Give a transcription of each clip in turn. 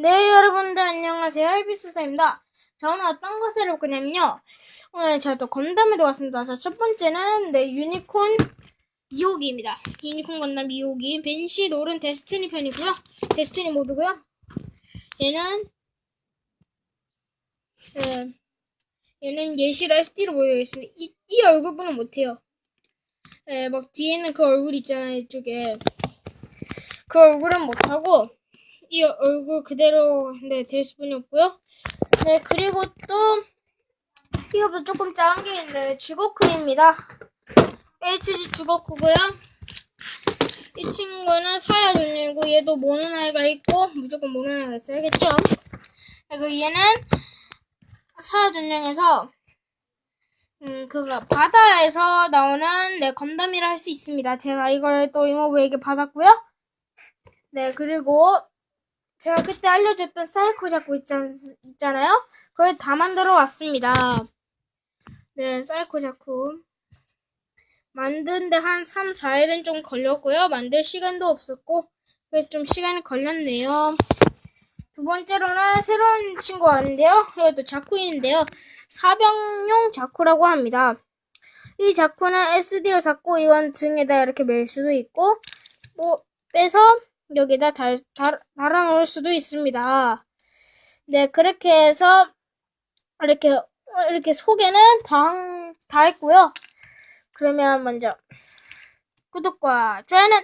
네, 여러분들 안녕하세요. 할비스사입니다. 저는 어떤 것을 할 거냐면요. 오늘 제가 또 건담에도 왔습니다. 자, 첫 번째는 네, 유니콘 2호기입니다. 유니콘 건담 2호기 벤시 롤은 데스티니 편이고요. 데스티니 모드고요. 얘는 네, 얘는 예시로 SD로 모여 있습니다. 이, 이 얼굴분은 못해요. 네, 막 뒤에는 그 얼굴 있잖아요, 이쪽에. 그 얼굴은 못하고, 이 얼굴 그대로, 네, 될 수뿐이 없고요. 네, 그리고 또, 이것도 조금 작은 게 있는데, 주거크입니다. HG 주거크고요. 이 친구는 사야 존이고, 얘도 모는 아이가 있고, 무조건 모는 아이가 있어요. 알겠죠? 그리고 얘는 사야 존령에서, 음, 그거, 바다에서 나오는, 네, 건담이라 할 수 있습니다. 제가 이걸 또 이모부에게 받았고요. 네, 그리고, 제가 그때 알려줬던 사이코 잡고 있잖, 있잖아요? 그걸 다 만들어 왔습니다. 네, 사이코 자쿠. 만드는데 한 3, 4일은 좀 걸렸고요. 만들 시간도 없었고, 그래서 좀 시간이 걸렸네요. 두 번째로는 새로운 친구가 왔는데요. 이것도 자쿠인데요. 사병용 자쿠라고 합니다. 이 자쿠는 SD로 샀고, 이건 등에다 이렇게 멜 수도 있고, 또 빼서 여기다 달, 달, 달아 놓을 수도 있습니다. 네, 그렇게 해서, 이렇게, 이렇게 소개는 다, 한- 다 했고요. 그러면 먼저, 구독과 좋아요는,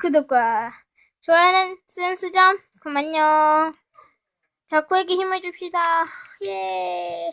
구독과 좋아요는 센스점, 그만요. 자꾸에게 힘을 줍시다. 예.